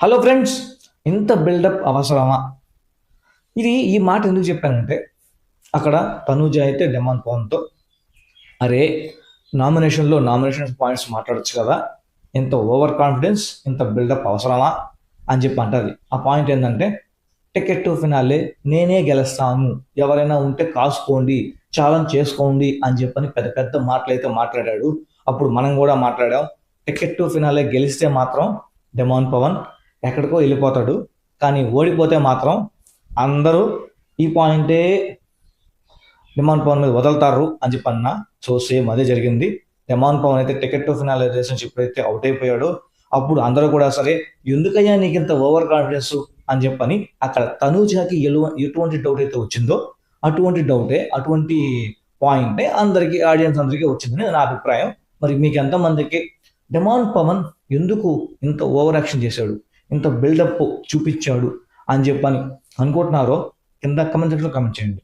Hello friends ఇంత buildup అవసరమా? ఇది ఈ మాట ఎందుకు చెప్పానంటే అక్కడ తనూజ అయితే డెమాన్ పవన్తో అరే నామినేషన్లో నామినేషన్ పాయింట్స్ మాట్లాడొచ్చు కదా ఇంత ఓవర్ కాన్ఫిడెన్స్ ఇంత బిల్డప్ అవసరమా? అని చెప్పి అంటది. ఆ పాయింట్ ఏంటంటే టికెట్ టు ఫినాలే నేనే గెలుస్తాను ఎవరైనా ఉంటే కాసుకోండి ఛాలెంజ్ చేసుకోండి అని చెప్పని పెద్ద పెద్ద మాటలు అయితే మాట్లాడాడు. అప్పుడు మనం కూడా మాట్లాడాం టికెట్ టు ఫినాలే గెలిస్తే మాత్రం డెమాన్ పవన్ ఎక్కడికో వెళ్ళిపోతాడు. కానీ ఓడిపోతే మాత్రం అందరూ ఈ పాయింటే డిమాండ్ పవన్ మీద వదులుతారు అని చెప్పన్న సో సేమ్ అదే జరిగింది. డిమాండ్ పవన్ అయితే టికెట్ టు ఫినాల్ రిలేషన్షిప్ అయితే అవుట్ అయిపోయాడు. అప్పుడు అందరూ కూడా సరే ఎందుకయ్యా నీకు ఇంత ఓవర్ కాన్ఫిడెన్స్ అని చెప్పని అక్కడ తనూజాకి ఎలు- ఎటువంటి డౌట్ అయితే వచ్చిందో అటువంటి డౌటే అటువంటి పాయింటే అందరికీ ఆడియన్స్ అందరికీ వచ్చిందని నా అభిప్రాయం. మరి మీకు ఎంతమందికి డిమాండ్ పవన్ ఎందుకు ఇంత ఓవర్ యాక్షన్ చేశాడు? ఇంత బిల్డప్ చూపించాడు అని చెప్పని అనుకుంటున్నారో కింద కమెంట్ సెక్షన్లో కమెంట్ చేయండి.